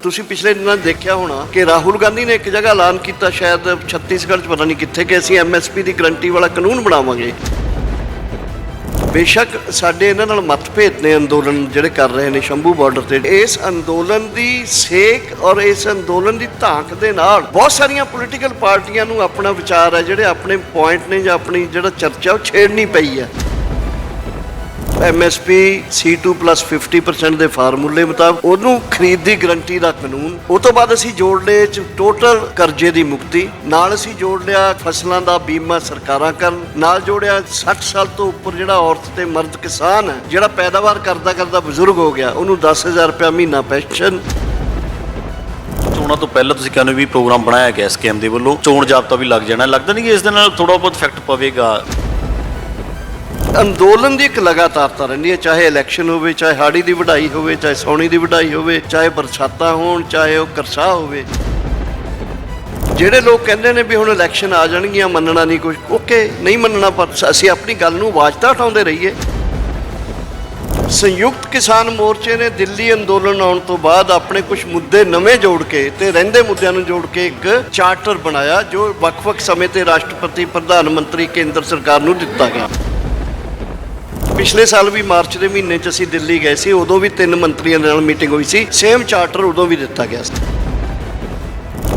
ਤੁਸੀਂ ਪਿਛਲੇ ਦਿਨਾਂ ਦੇਖਿਆ ਹੋਣਾ ਕਿ ਰਾਹੁਲ ਗਾਂਧੀ ਨੇ ਇੱਕ ਜਗ੍ਹਾ ਐਲਾਨ ਕੀਤਾ, ਸ਼ਾਇਦ ਛੱਤੀਸਗੜ੍ਹ 'ਚ, ਪਤਾ ਨਹੀਂ ਕਿੱਥੇ, ਕਿ ਅਸੀਂ ਐਮਐਸਪੀ ਦੀ ਗਰੰਟੀ ਵਾਲਾ ਕਾਨੂੰਨ ਬਣਾਵਾਂਗੇ। ਬੇਸ਼ੱਕ ਸਾਡੇ ਇਹਨਾਂ ਨਾਲ ਮਤਭੇਦ ਨੇ ਅੰਦੋਲਨ ਜਿਹੜੇ ਕਰ ਰਹੇ ਨੇ ਸ਼ੰਭੂ ਬਾਰਡਰ ਤੇ। ਇਸ ਅੰਦੋਲਨ ਦੀ ਸੇਕ ਔਰ ਇਸ ਅੰਦੋਲਨ ਦੀ ਧਾਂਕ ਦੇ ਨਾਲ ਬਹੁਤ ਸਾਰੀਆਂ ਪੋਲੀਟੀਕਲ ਪਾਰਟੀਆਂ ਨੂੰ ਆਪਣਾ ਵਿਚਾਰ ਹੈ, ਜਿਹੜੇ ਆਪਣੇ ਪੁਆਇੰਟ ਨੇ ਜਾਂ ਆਪਣੀ ਜਿਹੜਾ ਚਰਚਾ, ਉਹ ਛੇੜਨੀ ਪਈ ਹੈ। ਐਮਐਸਪੀ C2 50% ਦੇ ਫਾਰਮੂਲੇ ਮੁਤਾਬਕ ਉਹਨੂੰ ਖਰੀਦ ਦੀ ਗਰੰਟੀ ਦਾ ਕਾਨੂੰਨ, ਉਹ ਤੋਂ ਬਾਅਦ ਅਸੀਂ ਜੋੜ ਲਏ ਚ ਟੋਟਲ ਕਰਜ਼ੇ ਦੀ ਮੁਕਤੀ, ਨਾਲ ਅਸੀਂ ਜੋੜ ਲਿਆ ਫਸਲਾਂ ਦਾ ਬੀਮਾ ਸਰਕਾਰਾਂ ਕਰਨ, ਨਾਲ ਜੋੜਿਆ 60 ਸਾਲ ਤੋਂ ਉੱਪਰ ਜਿਹੜਾ ਔਰਤ ਤੇ ਮਰਦ ਕਿਸਾਨ ਹੈ, ਜਿਹੜਾ ਪੈਦਾਵਾਰ ਕਰਦਾ ਕਰਦਾ ਬਜ਼ੁਰਗ ਹੋ ਗਿਆ, ਉਹਨੂੰ 10000 ਰੁਪਏ ਮਹੀਨਾ ਪੈਨਸ਼ਨ। ਚੋਣਾਂ ਤੋਂ ਪਹਿਲਾਂ ਤੁਸੀਂ ਕਹਿੰਦੇ ਵੀ ਪ੍ਰੋਗਰਾਮ ਬਣਾਇਆ ਗਿਆ ਸਕੀਮ ਦੇ ਵੱਲੋਂ, ਚੋਣ ਜਾਬਤਾ ਵੀ ਲੱਗ ਜਾਣਾ, ਲੱਗਦਾ ਨਹੀਂ ਕਿ ਇਸ ਦੇ ਨਾਲ ਥੋੜਾ ਬਹੁਤ ਇਫੈਕਟ ਪਵੇਗਾ? ਅੰਦੋਲਨ ਦੀ ਇੱਕ ਲਗਾਤਾਰਤਾ ਰਹਿੰਦੀ ਹੈ, ਚਾਹੇ ਇਲੈਕਸ਼ਨ ਹੋਵੇ, ਚਾਹੇ ਹਾੜੀ ਦੀ ਵਢਾਈ ਹੋਵੇ, ਚਾਹੇ ਸੌਣੀ ਦੀ ਵਢਾਈ ਹੋਵੇ, ਚਾਹੇ ਬਰਸਾਤਾਂ ਹੋਣ, ਚਾਹੇ ਉਹ ਕਰਸਾ ਹੋਵੇ। ਜਿਹੜੇ ਲੋਕ ਕਹਿੰਦੇ ਨੇ ਵੀ ਹੁਣ ਇਲੈਕਸ਼ਨ ਆ ਜਾਣਗੀਆਂ, ਮੰਨਣਾ ਨਹੀਂ ਕੁਝ ਓਕੇ, ਨਹੀਂ ਮੰਨਣਾ, ਪਰ ਅਸੀਂ ਆਪਣੀ ਗੱਲ ਨੂੰ ਵਾਜਤਾ ਉਠਾਉਂਦੇ ਰਹੀਏ। ਸੰਯੁਕਤ ਕਿਸਾਨ ਮੋਰਚੇ ਨੇ ਦਿੱਲੀ ਅੰਦੋਲਨ ਆਉਣ ਤੋਂ ਬਾਅਦ ਆਪਣੇ ਕੁਝ ਮੁੱਦੇ ਨਵੇਂ ਜੋੜ ਕੇ ਤੇ ਰਹਿੰਦੇ ਮੁੱਦਿਆਂ ਨੂੰ ਜੋੜ ਕੇ ਇੱਕ ਚਾਰਟਰ ਬਣਾਇਆ, ਜੋ ਵੱਖ-ਵੱਖ ਸਮੇਂ ਤੇ ਰਾਸ਼ਟਰਪਤੀ, ਪ੍ਰਧਾਨ ਮੰਤਰੀ, ਕੇਂਦਰ ਸਰਕਾਰ ਨੂੰ ਦਿੱਤਾ ਗਿਆ। ਪਿਛਲੇ ਸਾਲ ਵੀ ਮਾਰਚ ਦੇ ਮਹੀਨੇ 'ਚ ਅਸੀਂ ਦਿੱਲੀ ਗਏ ਸੀ, ਉਦੋਂ ਵੀ ਤਿੰਨ ਮੰਤਰੀਆਂ ਦੇ ਨਾਲ ਮੀਟਿੰਗ ਹੋਈ ਸੀ। ਸੇਮ ਚਾਰਟਰ ਉਦੋਂ ਵੀ ਦਿੱਤਾ ਗਿਆ ਸੀ।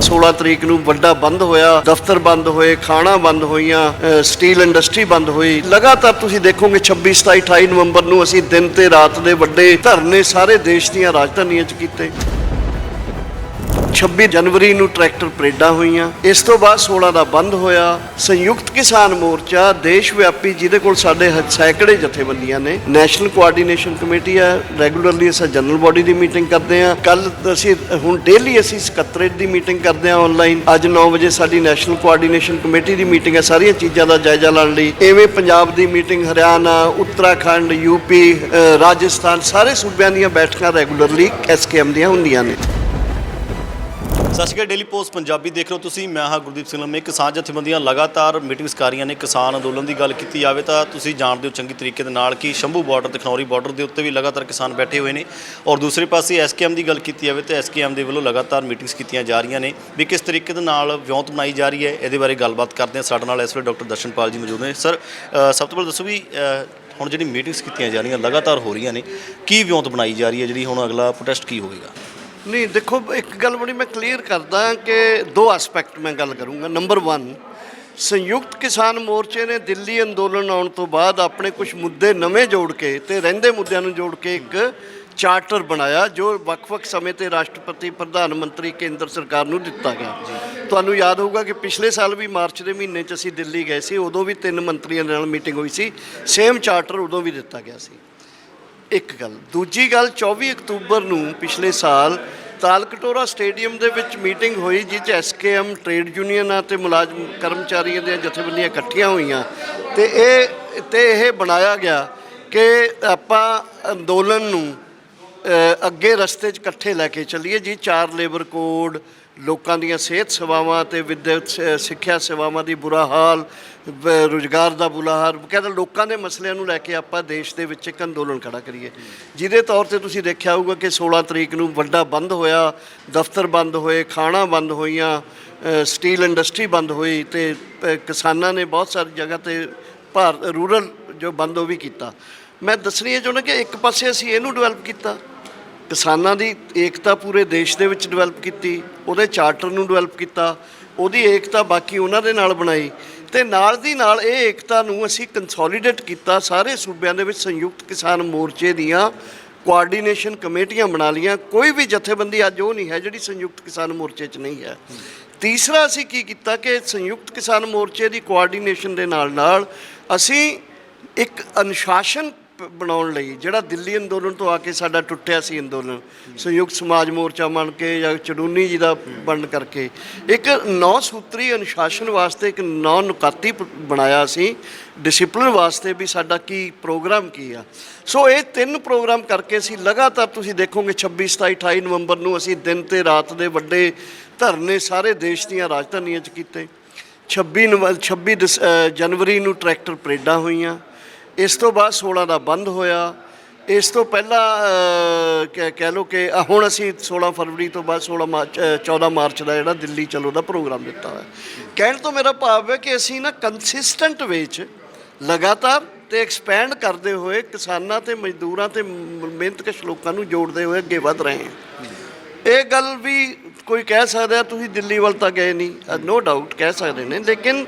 16 ਤਰੀਕ ਨੂੰ ਵੱਡਾ ਬੰਦ ਹੋਇਆ, ਦਫ਼ਤਰ ਬੰਦ ਹੋਏ, ਖਾਣਾ ਬੰਦ ਹੋਈਆਂ ਸਟੀਲ ਇੰਡਸਟਰੀ ਬੰਦ ਹੋਈ। ਲਗਾਤਾਰ ਤੁਸੀਂ ਦੇਖੋਗੇ 26 27 28 ਨਵੰਬਰ ਨੂੰ ਅਸੀਂ ਦਿਨ ਤੇ ਰਾਤ ਦੇ ਵੱਡੇ ਧਰਨੇ ਸਾਰੇ ਦੇਸ਼ ਦੀਆਂ ਰਾਜਧਾਨੀਆਂ 'ਚ ਕੀਤੇ। 26 ਜਨਵਰੀ ਨੂੰ ਟਰੈਕਟਰ ਪਰੇਡਾਂ ਹੋਈਆਂ। ਇਸ ਤੋਂ ਬਾਅਦ 16 ਦਾ ਬੰਦ ਹੋਇਆ। ਸੰਯੁਕਤ ਕਿਸਾਨ ਮੋਰਚਾ ਦੇਸ਼ ਵਿਆਪੀ ਜਿਹਦੇ ਕੋਲ ਸਾਡੇ ਸੈਂਕੜੇ ਜਥੇਬੰਦੀਆਂ ਨੇ। ਨੈਸ਼ਨਲ ਕੋਆਰਡੀਨੇਸ਼ਨ ਕਮੇਟੀ ਹੈ। ਰੈਗੂਲਰਲੀ ਅਸੀਂ ਜਨਰਲ ਬਾਡੀ ਦੀ ਮੀਟਿੰਗ ਕਰਦੇ ਹਾਂ। ਕੱਲ ਅਸੀਂ ਹੁਣ ਡੇਲੀ ਅਸੀਂ ਸਕੱਤਰੇਟ ਦੀ ਮੀਟਿੰਗ ਕਰਦੇ ਹਾਂ ਆਨਲਾਈਨ ਅੱਜ 9 ਵਜੇ ਸਾਡੀ ਨੈਸ਼ਨਲ ਕੋਆਰਡੀਨੇਸ਼ਨ ਕਮੇਟੀ ਦੀ ਮੀਟਿੰਗ ਹੈ। ਸਾਰੀਆਂ ਚੀਜ਼ਾਂ ਦਾ ਜਾਇਜ਼ਾ ਲੈਣ ਲਈ। ਐਵੇਂ ਪੰਜਾਬ ਦੀ ਮੀਟਿੰਗ ਹਰਿਆਣਾ ਉੱਤਰਾਖੰਡ ਯੂਪੀ ਅ, ਰਾਜਸਥਾਨ ਸਾਰੇ ਸੂਬਿਆਂ ਦੀਆਂ ਬੈਠਕਾਂ ਰੈਗੂਲਰਲੀ ਐਸਕੇਐਮ ਦੀਆਂ ਹੁੰਦੀਆਂ ਨੇ। ਸਤਿ ਸ਼੍ਰੀ ਅਕਾਲ ਡੇਲੀ ਪੋਸਟ ਪੰਜਾਬੀ ਦੇਖ ਰਹੇ ਹੋ ਤੁਸੀਂ। ਮੈਂ ਹਾਂ ਗੁਰਦੀਪ ਸਿੰਘ ਲੰਮੇ। ਕਿਸਾਨ ਜਥੇਬੰਦੀਆਂ ਲਗਾਤਾਰ ਮੀਟਿੰਗਸ ਕਰ ਰਹੀਆਂ ਨੇ। ਕਿਸਾਨ ਅੰਦੋਲਨ ਦੀ ਗੱਲ ਕੀਤੀ ਜਾਵੇ ਤਾਂ ਤੁਸੀਂ ਜਾਣਦੇ ਹੋ ਚੰਗੀ ਤਰੀਕੇ ਦੇ ਨਾਲ ਕਿ ਸ਼ੰਭੂ ਬਾਰਡਰ ਤੇ ਖਨੌਰੀ ਬਾਰਡਰ ਦੇ ਉੱਤੇ ਵੀ ਲਗਾਤਾਰ ਕਿਸਾਨ ਬੈਠੇ ਹੋਏ ਨੇ। ਔਰ ਦੂਸਰੇ ਪਾਸੇ ਐਸਕੇਐਮ ਦੀ ਗੱਲ ਕੀਤੀ ਜਾਵੇ ਤਾਂ ਐਸਕੇਐਮ ਦੇ ਵੱਲੋਂ ਲਗਾਤਾਰ ਮੀਟਿੰਗਸ ਕੀਤੀਆਂ ਜਾ ਰਹੀਆਂ ਨੇ। ਵੀ ਕਿਸ ਤਰੀਕੇ ਦੇ ਨਾਲ ਵਿਉਂਤ ਬਣਾਈ ਜਾ ਰਹੀ ਹੈ, ਇਹਦੇ ਬਾਰੇ ਗੱਲਬਾਤ ਕਰਦੇ ਹਾਂ। ਸਾਡੇ ਨਾਲ ਇਸ ਵੇਲੇ ਡਾਕਟਰ ਦਰਸ਼ਨਪਾਲ ਜੀ ਮੌਜੂਦ ਨੇ। ਸਰ ਸਭ ਤੋਂ ਪਹਿਲਾਂ ਦੱਸੋ ਵੀ ਹੁਣ ਜਿਹੜੀ ਮੀਟਿੰਗਸ ਕੀਤੀਆਂ ਜਾ ਰਹੀਆਂ, ਲਗਾਤਾਰ ਹੋ ਰਹੀਆਂ ਨੇ, ਕੀ ਵਿਉਂਤ ਬਣਾਈ ਜਾ ਰਹੀ ਹੈ? ਜਿਹੜੀ ਹੁਣ ਅਗਲਾ ਪ੍ਰੋਟੈਸਟ ਕੀ ਹੋਵੇਗਾ? ਨਹੀਂ, ਦੇਖੋ, ਇੱਕ ਗੱਲ ਬੜੀ ਮੈਂ ਕਲੀਅਰ ਕਰਦਾ ਕਿ ਦੋ ਐਸਪੈਕਟ ਮੈਂ ਗੱਲ ਕਰੂੰਗਾ। ਨੰਬਰ 1 ਸੰਯੁਕਤ ਕਿਸਾਨ ਮੋਰਚੇ ਨੇ ਦਿੱਲੀ ਅੰਦੋਲਨ ਆਉਣ ਤੋਂ ਬਾਅਦ ਆਪਣੇ ਕੁਝ ਮੁੱਦੇ ਨਵੇਂ ਜੋੜ ਕੇ ਤੇ ਰਹਿੰਦੇ ਮੁੱਦਿਆਂ ਨੂੰ ਜੋੜ ਕੇ ਇੱਕ ਚਾਰਟਰ ਬਣਾਇਆ, ਜੋ ਵੱਖ-ਵੱਖ ਸਮੇਂ ਤੇ ਰਾਸ਼ਟਰਪਤੀ, ਪ੍ਰਧਾਨ ਮੰਤਰੀ ਕੇਂਦਰ ਸਰਕਾਰ ਨੂੰ ਦਿੱਤਾ ਗਿਆ। ਤੁਹਾਨੂੰ ਯਾਦ ਹੋਊਗਾ ਕਿ ਪਿਛਲੇ ਸਾਲ ਵੀ ਮਾਰਚ ਦੇ ਮਹੀਨੇ 'ਚ ਅਸੀਂ ਦਿੱਲੀ ਗਏ ਸੀ, ਉਦੋਂ ਵੀ ਤਿੰਨ ਮੰਤਰੀਆਂ ਦੇ ਨਾਲ ਮੀਟਿੰਗ ਹੋਈ ਸੀ। ਸੇਮ ਚਾਰਟਰ ਉਦੋਂ ਵੀ ਦਿੱਤਾ ਗਿਆ ਸੀ। ਇੱਕ ਗੱਲ। ਦੂਜੀ ਗੱਲ 24 ਅਕਤੂਬਰ ਨੂੰ ਪਿਛਲੇ ਸਾਲ ਤਾਲਕਟੋਰਾ ਸਟੇਡੀਅਮ ਦੇ ਵਿੱਚ ਮੀਟਿੰਗ ਹੋਈ ਜਿਸ 'ਚ ਐਸਕੇਐਮ ਟ੍ਰੇਡ ਯੂਨੀਅਨਾਂ ਤੇ ਮੁਲਾਜ਼ਮ ਕਰਮਚਾਰੀਆਂ ਦੀਆਂ ਜਥੇਬੰਦੀਆਂ ਇਕੱਠੀਆਂ ਹੋਈਆਂ। ਤੇ ਇਹ ਤੇ ਇਹ ਬਣਾਇਆ ਗਿਆ ਕਿ ਆਪਾਂ ਅੰਦੋਲਨ ਨੂੰ ਅੱਗੇ ਰਸਤੇ 'ਚ ਇਕੱਠੇ ਲੈ ਕੇ ਚੱਲੀਏ, ਜੀ ਚਾਰ ਲੇਬਰ ਕੋਡ ਲੋਕਾਂ ਦੀਆਂ ਸਿਹਤ ਸੇਵਾਵਾਂ ਤੇ ਵਿਦਿਅਕ ਸ- ਸਿੱਖਿਆ ਸੇਵਾਵਾਂ ਦੀ ਬੁਰਾ ਹਾਲ ਰੁਜ਼ਗਾਰ ਦਾ ਬੁਰਾ ਹਾਲ ਕਹਿੰਦਾ ਲੋਕਾਂ ਦੇ ਮਸਲਿਆਂ ਨੂੰ ਲੈ ਕੇ ਆਪਾਂ ਦੇਸ਼ ਦੇ ਵਿੱਚ ਇੱਕ ਅੰਦੋਲਨ ਖੜਾ ਕਰੀਏ। ਜਿਹਦੇ ਤੌਰ ਤੇ ਤੁਸੀਂ ਦੇਖਿਆ ਹੋਊਗਾ ਕਿ 16 ਤਰੀਕ ਨੂੰ ਵੱਡਾ ਬੰਦ ਹੋਇਆ, ਦਫ਼ਤਰ ਬੰਦ ਹੋਏ, ਖਾਣਾ ਬੰਦ ਹੋਈਆਂ ਸਟੀਲ ਇੰਡਸਟਰੀ ਬੰਦ ਹੋਈ ਤੇ ਕਿਸਾਨਾਂ ਨੇ ਬਹੁਤ ਸਾਰੀ ਜਗ੍ਹਾ ਤੇ ਭਾਰਤ ਰੂਰਲ ਜੋ ਬੰਦ ਉਹ ਵੀ ਕੀਤਾ। ਮੈਂ ਦੱਸਣੀ ਹੈ ਚਾਹੁੰਦਾ ਕਿ ਇੱਕ ਪਾਸੇ ਅਸੀਂ ਇਹਨੂੰ ਡਿਵੈਲਪ ਕੀਤਾ। ਕਿਸਾਨਾਂ ਦੀ ਏਕਤਾ ਪੂਰੇ ਦੇਸ਼ ਦੇ ਵਿੱਚ ਡਿਵੈਲਪ ਕੀਤੀ, ਉਹਦੇ ਚਾਰਟਰ ਨੂੰ ਡਿਵੈਲਪ ਕੀਤਾ, ਉਹਦੀ ਏਕਤਾ ਬਾਕੀ ਉਹਨਾਂ ਦੇ ਨਾਲ ਬਣਾਈ ਤੇ ਨਾਲ ਦੀ ਨਾਲ ਇਹ ਏਕਤਾ ਨੂੰ ਅਸੀਂ ਕੰਸੋਲੀਡੇਟ ਕੀਤਾ, ਸਾਰੇ ਸੂਬਿਆਂ ਦੇ ਵਿੱਚ ਸੰਯੁਕਤ ਕਿਸਾਨ ਮੋਰਚੇ ਦੀਆਂ ਕੋਆਰਡੀਨੇਸ਼ਨ ਕਮੇਟੀਆਂ ਬਣਾ ਲੀਆਂ ਕੋਈ ਵੀ ਜਥੇਬੰਦੀ ਅੱਜ ਉਹ ਨਹੀਂ ਹੈ ਜਿਹੜੀ ਸੰਯੁਕਤ ਕਿਸਾਨ ਮੋਰਚੇ 'ਚ ਨਹੀਂ ਹੈ। ਤੀਸਰਾ ਅਸੀਂ ਕੀ ਕੀਤਾ ਕਿ ਸੰਯੁਕਤ ਕਿਸਾਨ ਮੋਰਚੇ ਦੀ ਕੋਆਰਡੀਨੇਸ਼ਨ ਦੇ ਨਾਲ ਨਾਲ ਅਸੀਂ ਇੱਕ ਅਨੁਸ਼ਾਸਨ ਬਣਾਉਣ ਲਈ, ਜਿਹੜਾ ਦਿੱਲੀ ਅੰਦੋਲਨ ਤੋਂ ਆ ਕੇ ਸਾਡਾ ਟੁੱਟਿਆ ਸੀ ਅੰਦੋਲਨ, ਸੰਯੁਕਤ ਸਮਾਜ ਮੋਰਚਾ ਬਣ ਕੇ ਜਾਂ ਚੜੂਨੀ ਜੀ ਦਾ ਬਣ ਕਰਕੇ, ਇੱਕ ਨੌ ਸੂਤਰੀ ਅਨੁਸ਼ਾਸਨ ਵਾਸਤੇ ਇੱਕ ਨੌ ਨੁਕਾਤੀ ਪ- ਬਣਾਇਆ ਸੀ ਡਿਸਪਲਿਨ ਵਾਸਤੇ ਵੀ ਸਾਡਾ ਕੀ ਪ੍ਰੋਗਰਾਮ ਕੀ ਆ। ਸੋ ਇਹ ਤਿੰਨ ਪ੍ਰੋਗਰਾਮ ਕਰਕੇ ਅਸੀਂ ਲਗਾਤਾਰ ਤੁਸੀਂ ਦੇਖੋਗੇ 26 27 28 ਨਵੰਬਰ ਨੂੰ ਅਸੀਂ ਦਿਨ ਤੇ ਰਾਤ ਦੇ ਵੱਡੇ ਧਰਨੇ ਸਾਰੇ ਦੇਸ਼ ਦੀਆਂ ਰਾਜਧਾਨੀਆਂ 'ਚ ਕੀਤੇ। 26 ਨਵ 26 ਦਸ- ਜਨਵਰੀ ਨੂੰ ਟਰੈਕਟਰ ਪਰੇਡਾਂ ਹੋਈਆਂ। ਇਸ ਤੋਂ ਬਾਅਦ 16 ਦਾ ਬੰਦ ਹੋਇਆ। ਇਸ ਤੋਂ ਪਹਿਲਾਂ ਅ, ਕਹਿ ਕਹਿ ਲਓ ਕਿ ਹੁਣ ਅਸੀਂ 16 ਫਰਵਰੀ ਤੋਂ ਬਾਅਦ 16 ਮਾਰਚ ਅ, 14 ਮਾਰਚ ਦਾ ਜਿਹੜਾ ਦਿੱਲੀ ਚਲੋ ਦਾ ਪ੍ਰੋਗਰਾਮ ਦਿੱਤਾ ਹੋਇਆ। ਕਹਿਣ ਤੋਂ ਮੇਰਾ ਭਾਵ ਹੈ ਕਿ ਅਸੀਂ ਨਾ ਕੰਸਿਸਟੈਂਟ ਵਿੱਚ ਲਗਾਤਾਰ ਤੇ ਐਕਸਪੈਂਡ ਕਰਦੇ ਹੋਏ ਕਿਸਾਨਾਂ ਤੇ ਮਜ਼ਦੂਰਾਂ ਤੇ ਮਿਹਨਤਕਸ਼ ਲੋਕਾਂ ਨੂੰ ਜੋੜਦੇ ਹੋਏ ਅੱਗੇ ਵਧ ਰਹੇ ਹਾਂ। ਇਹ ਗੱਲ ਵੀ ਕੋਈ ਕਹਿ ਸਕਦਾ ਹੈ, ਤੁਸੀਂ ਦਿੱਲੀ ਵੱਲ ਤਾਂ ਗਏ ਨਹੀਂ ਨੋ ਡਾਊਟ ਕਹਿ ਸਕਦੇ ਨੇ। ਲੇਕਿਨ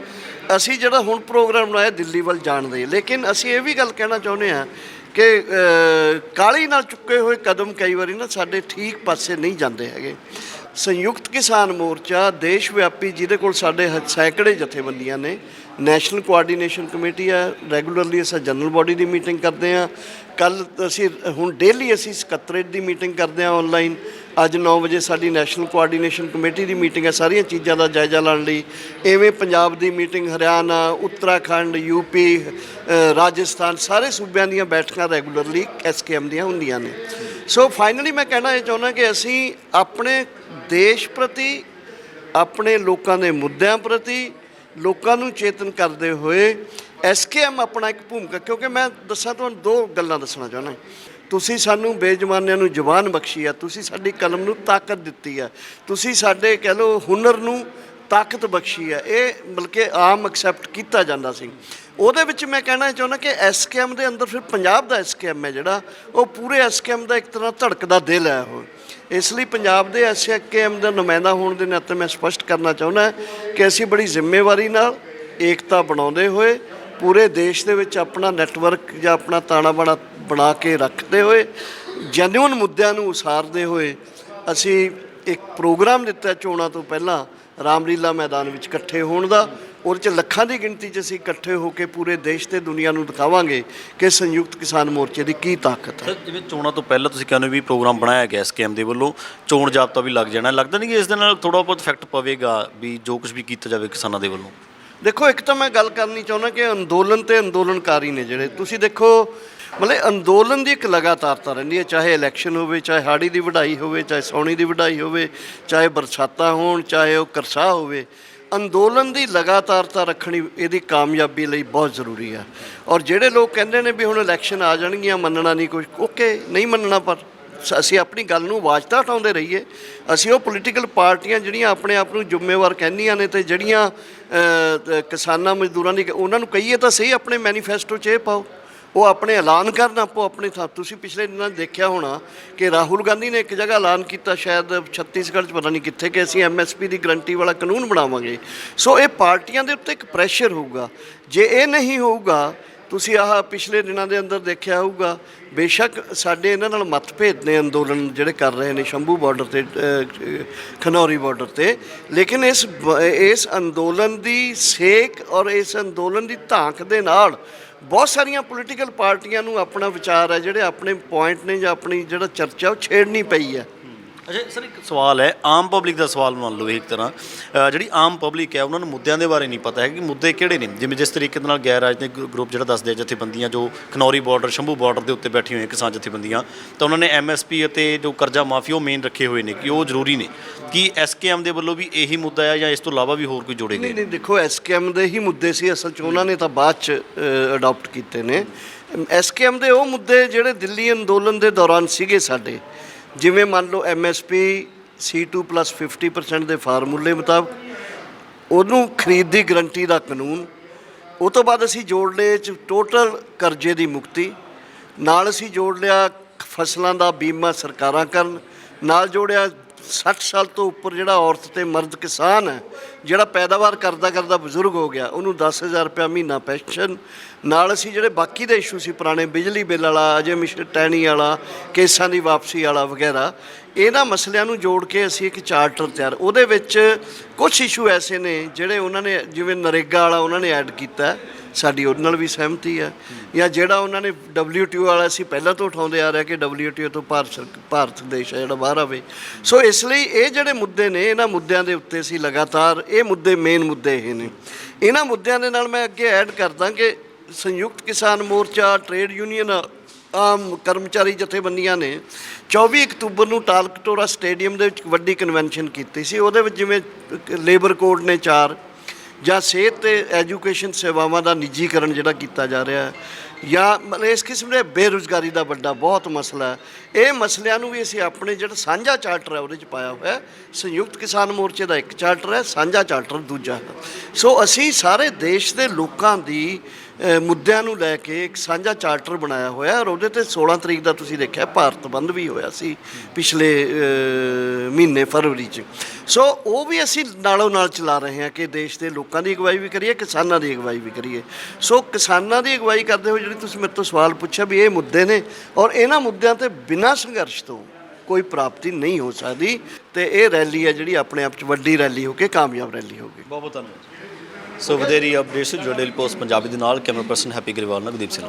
ਅਸੀਂ ਜਿਹੜਾ ਹੁਣ ਪ੍ਰੋਗਰਾਮ ਬਣਾਇਆ ਦਿੱਲੀ ਵੱਲ ਜਾਣ ਦੇ ਲੇਕਿਨ ਅਸੀਂ ਇਹ ਵੀ ਗੱਲ ਕਹਿਣਾ ਚਾਹੁੰਦੇ ਹਾਂ ਕਿ ਅ, ਕਾਹਲੀ ਨਾਲ ਚੁੱਕੇ ਹੋਏ ਕਦਮ ਕਈ ਵਾਰੀ ਨਾ ਸਾਡੇ ਠੀਕ ਪਾਸੇ ਨਹੀਂ ਜਾਂਦੇ ਹੈਗੇ। ਸੰਯੁਕਤ ਕਿਸਾਨ ਮੋਰਚਾ ਦੇਸ਼ ਵਿਆਪੀ ਜਿਹਦੇ ਕੋਲ ਸਾਡੇ ਸੈਂਕੜੇ ਜਥੇਬੰਦੀਆਂ ਨੇ ਨੈਸ਼ਨਲ ਕੋਆਰਡੀਨੇਸ਼ਨ ਕਮੇਟੀ ਆ ਰੈਗੂਲਰਲੀ ਅਸੀਂ ਜਨਰਲ ਬਾਡੀ ਦੀ ਮੀਟਿੰਗ ਕਰਦੇ ਆ ਕੱਲ ਅਸੀਂ ਹੁਣ ਡੇਲੀ ਅਸੀਂ ਸਕੱਤਰੇਟ ਦੀ ਮੀਟਿੰਗ ਕਰਦੇ ਆ ਆਨਲਾਈਨ ਅੱਜ 9 ਵਜੇ ਸਾਡੀ ਨੈਸ਼ਨਲ ਕੋਆਰਡੀਨੇਸ਼ਨ ਕਮੇਟੀ ਦੀ ਮੀਟਿੰਗ ਹੈ ਸਾਰੀਆਂ ਚੀਜ਼ਾਂ ਦਾ ਜਾਇਜ਼ਾ ਲੈਣ ਲਈ। ਐਵੇਂ ਪੰਜਾਬ ਦੀ ਮੀਟਿੰਗ ਹਰਿਆਣਾ ਉੱਤਰਾਖੰਡ ਯੂਪੀ ਅ, ਰਾਜਸਥਾਨ ਸਾਰੇ ਸੂਬਿਆਂ ਦੀਆਂ ਬੈਠਕਾਂ ਰੈਗੂਲਰਲੀ ਐਸਕੇਐਮ ਦੀਆਂ ਹੁੰਦੀਆਂ ਨੇ। ਸੋ ਫਾਈਨਲੀ ਮੈਂ ਕਹਿਣਾ ਇਹ ਚਾਹੁੰਦਾ ਕਿ ਅਸੀਂ ਆਪਣੇ ਦੇਸ਼ ਪ੍ਰਤੀ ਆਪਣੇ ਲੋਕਾਂ ਦੇ ਮੁੱਦਿਆਂ ਪ੍ਰਤੀ ਲੋਕਾਂ ਨੂੰ ਚੇਤਨ ਕਰਦੇ ਹੋਏ ਐਸਕੇਐਮ ਆਪਣਾ ਇੱਕ ਭੂਮਿਕਾ ਕਿਉਂਕਿ ਮੈਂ ਦੱਸਾਂ ਤੁਹਾਨੂੰ ਦੋ ਗੱਲਾਂ ਦੱਸਣਾ ਚਾਹੁੰਦਾ। ਤੁਸੀਂ ਸਾਨੂੰ ਬੇਜਮਾਨਿਆਂ ਨੂੰ ਜ਼ੁਬਾਨ ਬਖਸ਼ੀ ਆ, ਤੁਸੀਂ ਸਾਡੀ ਕਲਮ ਨੂੰ ਤਾਕਤ ਦਿੱਤੀ ਆ, ਤੁਸੀਂ ਸਾਡੇ ਕਹਿ ਲਓ ਹੁਨਰ ਨੂੰ ਤਾਕਤ ਬਖਸ਼ੀ ਆ, ਇਹ ਬਲਕਿ ਆਮ ਐਕਸੈਪਟ ਕੀਤਾ ਜਾਂਦਾ ਸੀ। ਉਹਦੇ ਵਿੱਚ ਮੈਂ ਕਹਿਣਾ ਚਾਹੁੰਦਾ ਕਿ ਐਸਕੇਐਮ ਦੇ ਅੰਦਰ ਫਿਰ ਪੰਜਾਬ ਦਾ ਐਸਕੇਐਮ ਹੈ ਜਿਹੜਾ, ਉਹ ਪੂਰੇ ਐਸਕੇਐਮ ਦਾ ਇੱਕ ਤਰ੍ਹਾਂ ਧੜਕਦਾ ਦਿਲ ਹੈ ਉਹ। ਇਸ ਲਈ ਪੰਜਾਬ ਦੇ ਐਸਕੇਐਮ ਦਾ ਨੁਮਾਇੰਦਾ ਹੋਣ ਦੇ ਨਾਤੇ ਮੈਂ ਸਪਸ਼ਟ ਕਰਨਾ ਚਾਹੁੰਦਾ ਕਿ ਅਸੀਂ ਬੜੀ ਜ਼ਿੰਮੇਵਾਰੀ ਨਾਲ ਏਕਤਾ ਬਣਾਉਂਦੇ ਹੋਏ ਪੂਰੇ ਦੇਸ਼ ਦੇ ਵਿੱਚ ਆਪਣਾ ਨੈਟਵਰਕ ਜਾਂ ਆਪਣਾ ਤਾਣਾ ਬਾਣਾ ਬਣਾ ਕੇ ਰੱਖਦੇ ਹੋਏ ਜੈਨੂਇਨ ਮੁੱਦਿਆਂ ਨੂੰ ਉਸਾਰਦੇ ਹੋਏ ਅਸੀਂ ਇੱਕ ਪ੍ਰੋਗਰਾਮ ਦਿੱਤਾ ਚੋਣਾਂ ਤੋਂ ਪਹਿਲਾਂ ਰਾਮਲੀਲਾ ਮੈਦਾਨ ਵਿੱਚ ਇਕੱਠੇ ਹੋਣ ਦਾ। ਉਹਦੇ 'ਚ ਲੱਖਾਂ ਦੀ ਗਿਣਤੀ 'ਚ ਅਸੀਂ ਇਕੱਠੇ ਹੋ ਕੇ ਪੂਰੇ ਦੇਸ਼ ਤੇ ਦੁਨੀਆ ਨੂੰ ਦਿਖਾਵਾਂਗੇ ਕਿ ਸੰਯੁਕਤ ਕਿਸਾਨ ਮੋਰਚੇ ਦੀ ਕੀ ਤਾਕਤ ਹੈ। ਜਿਵੇਂ ਚੋਣਾਂ ਤੋਂ ਪਹਿਲਾਂ ਤੁਸੀਂ ਕਹਿੰਦੇ ਵੀ ਪ੍ਰੋਗਰਾਮ ਬਣਾਇਆ ਗਿਆ ਸਕੇਮ ਦੇ ਵੱਲੋਂ ਚੋਣ ਜਾਬਤਾ ਵੀ ਲੱਗ ਜਾਣਾ। ਲੱਗਦਾ ਨਹੀਂ ਕਿ ਇਸ ਦੇ ਨਾਲ ਥੋੜਾ ਬਹੁਤ ਇਫੈਕਟ ਪਵੇਗਾ ਵੀ ਜੋ ਕੁਝ ਵੀ ਕੀਤਾ ਜਾਵੇ ਕਿਸਾਨਾਂ ਦੇ ਵੱਲੋਂ? ਦੇਖੋ ਇੱਕ ਤਾਂ ਮੈਂ ਗੱਲ ਕਰਨੀ ਚਾਹੁੰਦਾ ਕਿ ਅੰਦੋਲਨ ਤੇ ਅੰਦੋਲਨਕਾਰੀ ਨੇ ਜਿਹੜੇ ਤੁਸੀਂ ਦੇਖੋ ਮਤਲਬ ਅੰਦੋਲਨ ਦੀ ਇੱਕ ਲਗਾਤਾਰਤਾ ਰਹਿੰਦੀ ਹੈ, ਚਾਹੇ ਇਲੈਕਸ਼ਨ ਹੋਵੇ, ਚਾਹੇ ਹਾੜੀ ਦੀ ਵਢਾਈ ਹੋਵੇ, ਚਾਹੇ ਸੌਣੀ ਦੀ ਵਢਾਈ ਹੋਵੇ, ਚਾਹੇ ਬਰਸਾਤਾਂ ਹੋਣ, ਚਾਹੇ ਉਹ ਕਰਸਾ ਹੋਵੇ, ਅੰਦੋਲਨ ਦੀ ਲਗਾਤਾਰਤਾ ਰੱਖਣੀ ਇਹਦੀ ਕਾਮਯਾਬੀ ਲਈ ਬਹੁਤ ਜ਼ਰੂਰੀ ਆ। ਔਰ ਜਿਹੜੇ ਲੋਕ ਕਹਿੰਦੇ ਨੇ ਵੀ ਹੁਣ ਇਲੈਕਸ਼ਨ ਆ ਜਾਣਗੀਆਂ, ਮੰਨਣਾ ਨਹੀਂ ਕੁਝ ਓਕੇ ਨਹੀਂ ਮੰਨਣਾ, ਪਰ ਅਸੀਂ ਆਪਣੀ ਗੱਲ ਨੂੰ ਵਾਜਤਾ ਉਠਾਉਂਦੇ ਰਹੀਏ। ਅਸੀਂ ਉਹ ਪੋਲੀਟੀਕਲ ਪਾਰਟੀਆਂ ਜਿਹੜੀਆਂ ਆਪਣੇ ਆਪ ਨੂੰ ਜ਼ਿੰਮੇਵਾਰ ਕਹਿੰਦੀਆਂ ਨੇ ਤੇ ਜਿਹੜੀਆਂ ਕਿਸਾਨਾਂ ਮਜ਼ਦੂਰਾਂ ਦੀ, ਉਹਨਾਂ ਨੂੰ ਕਹੀਏ ਤਾਂ ਸਹੀ, ਆਪਣੇ ਮੈਨੀਫੈਸਟੋ 'ਚ ਇਹ ਪਾਓ। ਉਹ ਆਪਣੇ ਐਲਾਨ ਕਰਨ, ਆਪੋ ਆਪਣੇ ਥਾਂ। ਤੁਸੀਂ ਪਿਛਲੇ ਦਿਨਾਂ 'ਚ ਦੇਖਿਆ ਹੋਣਾ ਕਿ ਰਾਹੁਲ ਗਾਂਧੀ ਨੇ ਇੱਕ ਜਗ੍ਹਾ ਐਲਾਨ ਕੀਤਾ, ਸ਼ਾਇਦ ਛੱਤੀਸਗੜ੍ਹ 'ਚ, ਪਤਾ ਨਹੀਂ ਕਿੱਥੇ, ਕਿ ਅਸੀਂ ਐਮਐਸਪੀ ਦੀ ਗਰੰਟੀ ਵਾਲਾ ਕਾਨੂੰਨ ਬਣਾਵਾਂਗੇ। ਸੋ ਇਹ ਪਾਰਟੀਆਂ ਦੇ ਉੱਤੇ ਇੱਕ ਪ੍ਰੈਸ਼ਰ ਹੋਊਗਾ। ਜੇ ਇਹ ਨਹੀਂ ਹੋਊਗਾ ਤੁਸੀਂ ਆਹ ਪਿਛਲੇ ਦਿਨਾਂ ਦੇ ਅੰਦਰ ਦੇਖਿਆ ਹੋਊਗਾ, ਬੇਸ਼ੱਕ ਸਾਡੇ ਇਹਨਾਂ ਨਾਲ ਮਤਭੇਦ ਨੇ ਅੰਦੋਲਨ ਜਿਹੜੇ ਕਰ ਰਹੇ ਨੇ ਸ਼ੰਭੂ ਬਾਰਡਰ ਤੇ ਖਨੌਰੀ ਬਾਰਡਰ ਤੇ। ਲੇਕਿਨ ਇਸ ਬ- ਇਸ ਅੰਦੋਲਨ ਦੀ ਸੇਕ ਔਰ ਇਸ ਅੰਦੋਲਨ ਦੀ ਧਾਂਕ ਦੇ ਨਾਲ ਬਹੁਤ ਸਾਰੀਆਂ ਪੋਲੀਟੀਕਲ ਪਾਰਟੀਆਂ ਨੂੰ ਆਪਣਾ ਵਿਚਾਰ ਹੈ, ਜਿਹੜੇ ਆਪਣੇ ਪੁਆਇੰਟ ਨੇ ਜਾਂ ਆਪਣੀ ਜਿਹੜਾ ਚਰਚਾ, ਉਹ ਛੇੜਨੀ ਪਈ ਹੈ। ਅੱਛਾ, ਸਰ, ਇੱਕ ਸਵਾਲ ਹੈ, ਆਮ ਪਬਲਿਕ ਦਾ ਸਵਾਲ ਮੰਨ ਲਓ ਇੱਕ ਤਰ੍ਹਾਂ। ਜਿਹੜੀ ਆਮ ਪਬਲਿਕ ਹੈ, ਉਹਨਾਂ ਨੂੰ ਮੁੱਦਿਆਂ ਦੇ ਬਾਰੇ ਨਹੀਂ ਪਤਾ ਹੈ ਕਿ ਮੁੱਦੇ ਕਿਹੜੇ ਨੇ। ਜਿਵੇਂ ਜਿਸ ਤਰੀਕੇ ਦੇ ਨਾਲ ਗੈਰ ਰਾਜਨੀਤਿਕ ਗਰੁੱਪ ਜਿਹੜਾ ਦੱਸਦੇ ਆ, ਜਥੇਬੰਦੀਆਂ, ਜੋ ਖਨੌਰੀ ਬਾਰਡਰ ਸ਼ੰਭੂ ਬਾਰਡਰ ਦੇ ਉੱਤੇ ਬੈਠੀ ਹੋਈਆਂ ਕਿਸਾਨ ਜਥੇਬੰਦੀਆਂ, ਤਾਂ ਉਹਨਾਂ ਨੇ ਐਮਐਸਪੀ ਅਤੇ ਜੋ ਕਰਜ਼ਾ ਮਾਫੀ ਉਹ ਮੇਨ ਰੱਖੇ ਹੋਏ ਨੇ, ਕਿ ਉਹ ਜ਼ਰੂਰੀ ਨੇ। ਕੀ ਐਸਕੇਐਮ ਦੇ ਵੱਲੋਂ ਵੀ ਇਹੀ ਮੁੱਦਾ ਹੈ ਜਾਂ ਇਸ ਤੋਂ ਇਲਾਵਾ ਵੀ ਹੋਰ ਕੋਈ ਜੋੜੇ ਗਏ? ਨਹੀਂ ਨਹੀਂ, ਦੇਖੋ ਐਸਕੇਐਮ ਦੇ ਹੀ ਮੁੱਦੇ ਸੀ, ਅਸਲ 'ਚ ਉਹਨਾਂ ਨੇ ਤਾਂ ਬਾਅਦ 'ਚ ਅਡਾਪਟ ਕੀਤੇ ਨੇ। ਐਸਕੇਐਮ ਦੇ ਉਹ ਮੁੱਦੇ ਜਿਹੜੇ ਦਿੱਲੀ ਅੰਦੋਲਨ ਦੇ ਦੌਰਾਨ ਸੀਗੇ ਸਾਡੇ। ਜਿਵੇਂ ਮੰਨ ਲਓ ਐਮਐਸਪੀ C2 50% ਦੇ ਫਾਰਮੂਲੇ ਮੁਤਾਬਕ ਉਹਨੂੰ ਖਰੀਦ ਦੀ ਗਰੰਟੀ ਦਾ ਕਾਨੂੰਨ, ਉਹ ਤੋਂ ਬਾਅਦ ਅਸੀਂ ਜੋੜ ਲਏ ਚ ਟੋਟਲ ਕਰਜ਼ੇ ਦੀ ਮੁਕਤੀ, ਨਾਲ ਅਸੀਂ ਜੋੜ ਲਿਆ ਫਸਲਾਂ ਦਾ ਬੀਮਾ ਸਰਕਾਰਾਂ ਕਰਨ, ਨਾਲ ਜੋੜਿਆ 60 ਸਾਲ ਤੋਂ ਉੱਪਰ ਜਿਹੜਾ ਔਰਤ ਤੇ ਮਰਦ ਕਿਸਾਨ ਹੈ, ਜਿਹੜਾ ਪੈਦਾਵਾਰ ਕਰਦਾ ਕਰਦਾ ਬਜ਼ੁਰਗ ਹੋ ਗਿਆ, ਉਹਨੂੰ 10000 ਰੁਪਇਆ ਮਹੀਨਾ ਪੈਨਸ਼ਨ। ਨਾਲ ਅਸੀਂ ਜਿਹੜੇ ਬਾਕੀ ਦੇ ਇਸ਼ੂ ਸੀ ਪੁਰਾਣੇ, ਬਿਜਲੀ ਬਿੱਲ ਵਾਲਾ, ਅਜੇ ਮਿਸ਼ਨ ਟੈਣੀ ਵਾਲਾ, ਕੇਸਾਂ ਦੀ ਵਾਪਸੀ ਵਾਲਾ ਵਗੈਰਾ, ਇਹਨਾਂ ਮਸਲਿਆਂ ਨੂੰ ਜੋੜ ਕੇ ਅਸੀਂ ਇੱਕ ਚਾਰਟਰ ਤਿਆਰ। ਉਹਦੇ ਵਿੱਚ ਕੁਝ ਇਸ਼ੂ ਐਸੇ ਨੇ ਜਿਹੜੇ ਉਹਨਾਂ ਨੇ, ਜਿਵੇਂ ਨਰੇਗਾ ਵਾਲਾ ਉਹਨਾਂ ਨੇ ਐਡ ਕੀਤਾ। ਸਾਡੀ ਉਹਦੇ ਨਾਲ ਵੀ ਸਹਿਮਤੀ ਹੈ। ਜਾਂ ਜਿਹੜਾ ਉਹਨਾਂ ਨੇ WTO ਵਾਲਾ ਸੀ, ਪਹਿਲਾਂ ਤੋਂ ਉਠਾਉਂਦੇ ਆ ਰਿਹਾ ਕਿ WTO ਤੋਂ ਭਾਰਤ ਸਰਕ- ਭਾਰਤ ਦੇਸ਼ ਹੈ ਜਿਹੜਾ ਬਾਹਰ ਆਵੇ। ਸੋ ਇਸ ਲਈ ਇਹ ਜਿਹੜੇ ਮੁੱਦੇ ਨੇ, ਇਹਨਾਂ ਮੁੱਦਿਆਂ ਦੇ ਉੱਤੇ ਅਸੀਂ ਲਗਾਤਾਰ, ਇਹ ਮੁੱਦੇ ਮੇਨ ਮੁੱਦੇ ਇਹ ਨੇ। ਇਹਨਾਂ ਮੁੱਦਿਆਂ ਦੇ ਨਾਲ ਮੈਂ ਅੱਗੇ ਐਡ ਕਰਦਾ ਕਿ ਸੰਯੁਕਤ ਕਿਸਾਨ ਮੋਰਚਾ ਟ੍ਰੇਡ ਯੂਨੀਅਨ ਆਮ ਕਰਮਚਾਰੀ ਜਥੇਬੰਦੀਆਂ ਨੇ 24 ਅਕਤੂਬਰ ਨੂੰ ਟਾਲਕਟੋਰਾ ਸਟੇਡੀਅਮ ਦੇ ਵਿੱਚ ਵੱਡੀ ਕਨਵੈਨਸ਼ਨ ਕੀਤੀ ਸੀ। ਉਹਦੇ ਵਿੱਚ ਜਿਵੇਂ ਲੇਬਰ ਕੋਡ ਨੇ ਚਾਰ ਜਾਂ ਸਿਹਤ ਤੇ ਐਜੂਕੇਸ਼ਨ ਸੇਵਾਵਾਂ ਦਾ ਨਿੱਜੀਕਰਨ ਜਿਹੜਾ ਕੀਤਾ ਜਾ ਰਿਹਾ ਹੈ ਜਾਂ ਮਤਲਬ ਇਸ ਕਿਸਮ ਦੇ ਬੇਰੁਜ਼ਗਾਰੀ ਦਾ ਵੱਡਾ ਬਹੁਤ ਮਸਲਾ ਹੈ। ਇਹ ਮਸਲਿਆਂ ਨੂੰ ਵੀ ਅਸੀਂ ਆਪਣੇ ਜਿਹੜਾ ਸਾਂਝਾ ਚਾਰਟਰ ਹੈ ਉਹਦੇ ਚ ਪਾਇਆ ਹੋਇਆ ਸੰਯੁਕਤ ਕਿਸਾਨ ਮੋਰਚੇ ਦਾ ਇੱਕ ਚਾਰਟਰ ਹੈ, ਸਾਂਝਾ ਚਾਰਟਰ ਦੂਜਾ। ਸੋ ਅਸੀਂ ਸਾਰੇ ਦੇਸ਼ ਦੇ ਲੋਕਾਂ ਦੀ ਮੁੱਦਿਆਂ ਨੂੰ ਲੈ ਕੇ ਇੱਕ ਸਾਂਝਾ ਚਾਰਟਰ ਬਣਾਇਆ ਹੋਇਆ ਔਰ ਉਹਦੇ ਤੇ 16 ਤਰੀਕ ਦਾ ਤੁਸੀਂ ਦੇਖਿਆ ਭਾਰਤ ਬੰਦ ਵੀ ਹੋਇਆ ਸੀ ਪਿਛਲੇ ਮਹੀਨੇ ਫਰਵਰੀ ਚ। ਸੋ ਉਹ ਵੀ ਅਸੀਂ ਨਾਲੋਂ ਨਾਲ ਚਲਾ ਰਹੇ ਹਾਂ ਕਿ ਦੇਸ਼ ਦੇ ਲੋਕਾਂ ਦੀ ਅਗਵਾਈ ਵੀ ਕਰੀਏ, ਕਿਸਾਨਾਂ ਦੀ ਅਗਵਾਈ ਵੀ ਕਰੀਏ। ਸੋ ਕਿਸਾਨਾਂ ਦੀ ਅਗਵਾਈ ਕਰਦੇ ਹੋਏ ਜਿਹੜੀ ਤੁਸੀਂ ਮੇਰੇ ਤੋਂ ਸਵਾਲ ਪੁੱਛਿਆ ਵੀ ਇਹ ਮੁੱਦੇ ਨੇ ਔਰ ਇਹਨਾਂ ਮੁੱਦਿਆਂ ਤੇ ਬਿਨਾਂ ਸੰਘਰਸ਼ ਤੋਂ ਕੋਈ ਪ੍ਰਾਪਤੀ ਨਹੀਂ ਹੋ ਸਕਦੀ ਤੇ ਇਹ ਰੈਲੀ ਹੈ ਜਿਹੜੀ ਆਪਣੇ ਆਪ ਚ ਵੱਡੀ ਰੈਲੀ ਹੋ ਕੇ ਕਾਮਯਾਬ ਰੈਲੀ ਹੋਗੀ ਬਹੁਤ ਬਹੁਤ ਧੰਨਵਾਦ ਸੋ ਵਧੇਰੀ ਅਪਡੇਟਸ ਜੋ ਡੇਲੀ ਪੋਸਟ ਪੰਜਾਬੀ ਦੇ ਨਾਲ ਕੈਮਰਾ ਪਰਸਨ ਹੈਪੀ ਗਰੇਵਾਲ ਨਾਲ ਗੁਰਦੀਪ ਸਿੰਘ